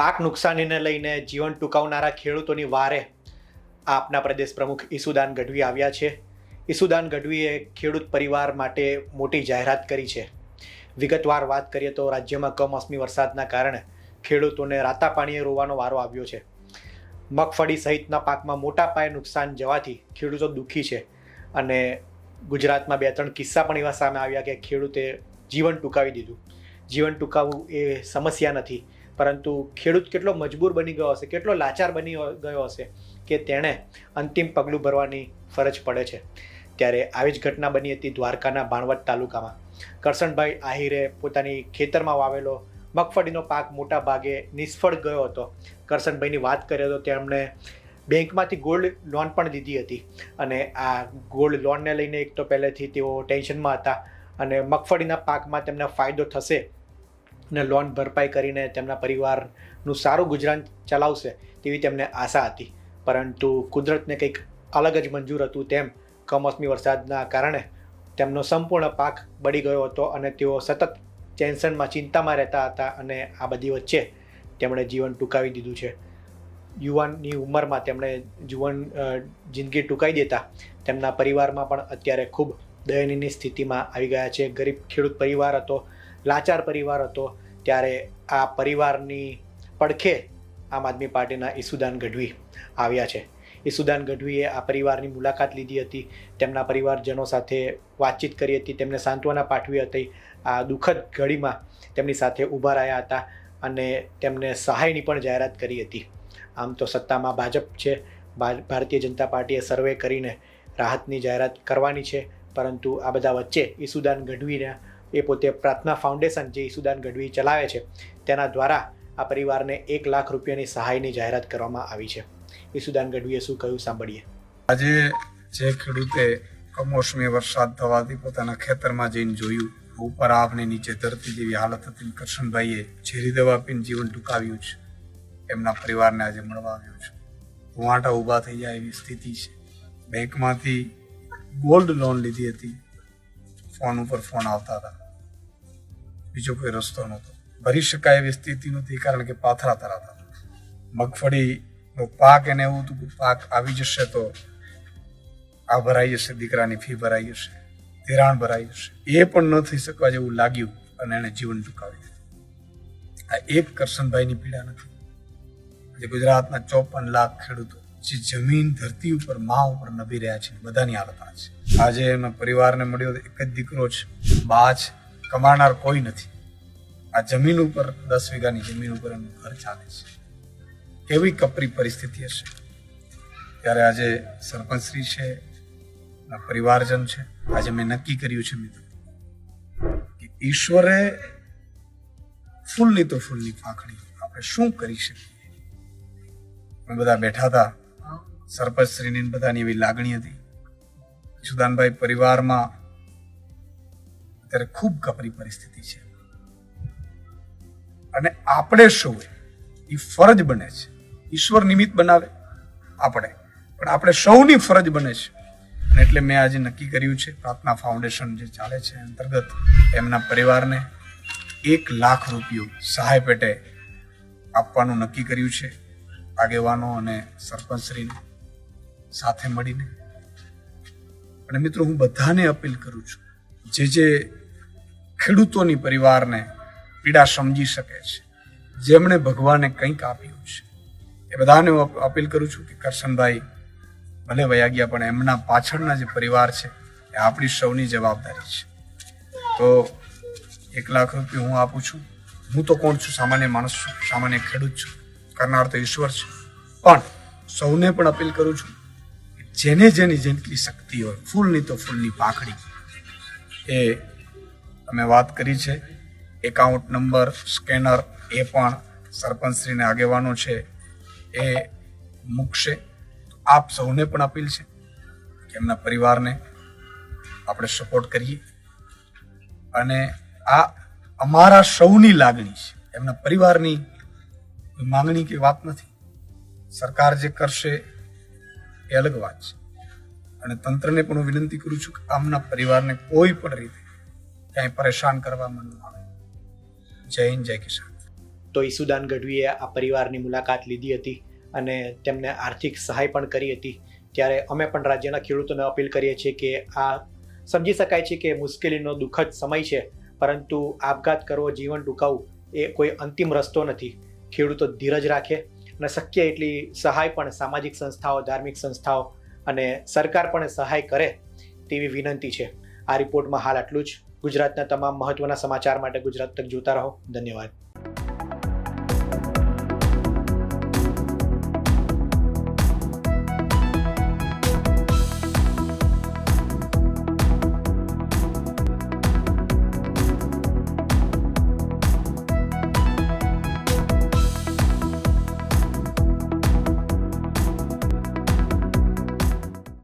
પાક નુકસાનીને લઈને જીવન ટૂંકાવનારા ખેડૂતોની વારે આપના પ્રદેશ પ્રમુખ ઈસુદાન ગઢવી આવ્યા છે. ઈસુદાન ગઢવીએ ખેડૂત પરિવાર માટે મોટી જાહેરાત કરી છે. વિગતવાર વાત કરીએ તો રાજ્યમાં કમોસમી વરસાદના કારણે ખેડૂતોને રાતા પાણીએ રોવાનો વારો આવ્યો છે. મગફળી સહિતના પાકમાં મોટા પાયે નુકસાન જવાથી ખેડૂતો દુઃખી છે અને ગુજરાતમાં બે ત્રણ કિસ્સા પણ એવા સામે આવ્યા કે ખેડૂતે જીવન ટૂંકાવી દીધું. જીવન ટૂંકાવવું એ સમસ્યા નથી. પરંતુ ખેડૂત કેટલો મજબૂર બની ગયો હશે, કેટલો લાચાર બની ગયો હશે કે તેણે અંતિમ પગલું ભરવાની ફરજ પડે છે. ત્યારે આવી જ ઘટના બની હતી દ્વારકાના બાણવટ તાલુકામાં. કરશનભાઈ આહિરે પોતાની ખેતરમાં વાવેલો મગફળીનો પાક મોટા ભાગે નિષ્ફળ ગયો હતો. કરશનભાઈની વાત કરીએ તો તેમણે બેંકમાંથી ગોલ્ડ લોન પણ લીધી હતી અને આ ગોલ્ડ લોનને લઈને એક તો પહેલેથી તેઓ ટેન્શનમાં હતા અને મગફળીના પાકમાં તેમને ફાયદો થશે ને લોન ભરપાઈ કરીને તેમના પરિવારનું સારું ગુજરાન ચલાવશે તેવી તેમને આશા હતી. પરંતુ કુદરતને કંઈક અલગ જ મંજૂર હતું તેમ કમોસમી વરસાદના કારણે તેમનો સંપૂર્ણ પાક બળી ગયો હતો અને તેઓ સતત ટેન્શનમાં, ચિંતામાં રહેતા હતા અને આ બધી વચ્ચે તેમણે જીવન ટૂંકાવી દીધું છે. યુવાનની ઉંમરમાં તેમણે જીવન જિંદગી ટૂંકાવી દેતા તેમના પરિવારમાં પણ અત્યારે ખૂબ દયનીય સ્થિતિમાં આવી ગયા છે. ગરીબ ખેડૂત પરિવાર હતો લાચાર પરિવાર હતો, ત્યારે આ પરિવારની પડખે આમ આદમી પાર્ટીના ઈસુદાન ગઢવી આવ્યા છે. ઈસુદાન ગઢવીએ આ પરિવારની મુલાકાત લીધી હતી, તેમના પરિવારજનો સાથે વાતચીત કરી હતી, તેમને સાંત્વના પાઠવી હતી. આ દુઃખદ ઘડીમાં તેમની સાથે ઊભા રહ્યા હતા અને તેમને સહાયની પણ જાહેરાત કરી હતી. આમ તો સત્તામાં ભાજપ છે ભારતીય જનતા પાર્ટીએ સર્વે કરીને રાહતની જાહેરાત કરવાની છે, પરંતુ આ બધા વચ્ચે ઈસુદાન ગઢવીને એ પોતે પ્રાર્થના ફાઉન્ડેશન જે ઈસુદાન ગઢવી ચલાવે છે, તેના દ્વારા આ પરિવારને એક લાખ રૂપિયાની સહાયની જાહેરાત કરવામાં આવી છે. ઈસુદાન ગઢવીએ શું કહ્યું સાંભળીએ. આજે જે ખેડૂતે કમોસમી વરસાદ થવાથી પોતાના ખેતરમાં જઈને જોયું ઉપર આપને નીચે ધરતી જેવી હાલત હતી કરશનભાઈએ ઝેરી દવા પીને જીવન ટૂંકાવ્યું છે. એમના પરિવારને આજે મળવા આવ્યો છે. વાંટા ઊભા થઈ જાય એવી સ્થિતિ છે. બેંકમાંથી ગોલ્ડ લોન લીધી હતી. ફોન ઉપર ફોન આવતા હતા. બીજો કોઈ રસ્તો નહોતો. ભરી શકાય એવી સ્થિતિ નહોતી કારણ કે પાથરા તરાતા. મગફળીનો પાક એને એવું હતું કે પાક આવી જશે તો આ ભરાઈ જશે, દીકરાની ફી ભરાઈ જશે, ધિરાણ ભરાઈ જશે. એ પણ ન થઈ શકવા જેવું લાગ્યું અને એને જીવન ચૂકાવી દીધું. આ એક કરશનભાઈની પીડા નથી. આજે ગુજરાતના ચોપન લાખ ખેડૂતો જે જમીન ધરતી ઉપર, મા ઉપર નભી રહ્યા છે, બધાની હાલત આ છે. આજે એમના પરિવારને મળ્યો, એક જ દીકરો છે, બા છે. કમાનાર કોઈ નથી. આ જમીન ઉપર, દસ વીઘાની જમીન ઉપર એમનું ઘર ચાલે છે. કેવી કપરી પરિસ્થિતિ હશે? ત્યારે આજે સરપંચશ્રી છે પરિવારજન છે. આજે મેં નક્કી કર્યું છે મિત્રો, કે ઈશ્વરે ફૂલની તો ફૂલની પાંખડી આપણે શું કરી શકીએ? અમે બધા બેઠા હતા. સરપંચશ્રીની બધાની એવી લાગણી હતી. સુદાનભાઈ પરિવારમાં અત્યારે ખૂબ કપરી પરિસ્થિતિ છે. અને આપણે સૌએ એ ફરજ બને છે. ઈશ્વર નિમિત્ત બનાવે આપણે. પણ આપણે સૌની ફરજ બને છે. એટલે મેં આજે નક્કી કર્યું છે, પ્રાર્થના ફાઉન્ડેશન જે ચાલે છે અંતર્ગત એમના પરિવારને એક લાખ રૂપિયો સહાય પેટે આપવાનું નક્કી કર્યું છે. આગેવાનો અને સરપંચશ્રીને સાથે મળીને. અને મિત્રો, હું બધાને અપીલ કરું છું, જે જે ખેડૂતોની પરિવારને પીડા સમજી શકે છે. જેમણે ભગવાને કંઈક આપ્યું છે. એ બધાને હું અપીલ કરું છું કે કરશનભાઈ, ભલે વયા ગયા પણ એમના પાછળના જે પરિવાર છે, એ આપણી સૌની જવાબદારી છે. તો એક લાખ રૂપિયા હું આપું છું. હું તો કોણ છું? સામાન્ય માણસ છું, સામાન્ય ખેડૂત છું, કરનાર તો ઈશ્વર છે. પણ સૌને પણ અપીલ કરું છું જેને જેની જેટલી શક્તિ હોય, ફૂલની તો ફૂલની પાખડી, એ અમે વાત કરી છે. એકાઉન્ટ નંબર, સ્કેનર, એ પણ સરપંચશ્રીને આગેવાનો છે. એ મૂકશે. આપ સૌને પણ અપીલ છે કે એમના પરિવારને આપણે સપોર્ટ કરીએ. અને આ અમારા સૌની લાગણી છે. એમના પરિવારની માંગણી કે વાત નથી. સરકાર જે કરશે એ અલગ વાત છે. અને તંત્રને પણ હું વિનંતી કરું છું કે આમના પરિવારને કોઈ પણ રીતે ક્યાંય પરેશાન કરવામાં ન આવે. જય હિન્દ, જય કિસાન. તો ઈસુદાન ગઢવીએ આ પરિવારની મુલાકાત લીધી હતી અને તેમને આર્થિક સહાય પણ કરી હતી. ત્યારે અમે પણ રાજ્યના ખેડૂતોને અપીલ કરીએ છીએ કે આ સમજી શકાય છે કે મુશ્કેલીનો દુઃખદ સમય છે, પરંતુ આપઘાત કરવો, જીવન ટૂંકાવવું એ કોઈ અંતિમ રસ્તો નથી. ખેડૂતો ધીરજ રાખે અને શક્ય એટલી સહાય પણ સામાજિક સંસ્થાઓ, ધાર્મિક સંસ્થાઓ અને સરકાર પણ સહાય કરે તેવી વિનંતી છે. આ રિપોર્ટમાં હાલ આટલું જ. ગુજરાતના તમામ મહત્વના સમાચાર માટે ગુજરાત તક જોતા રહો. ધન્યવાદ.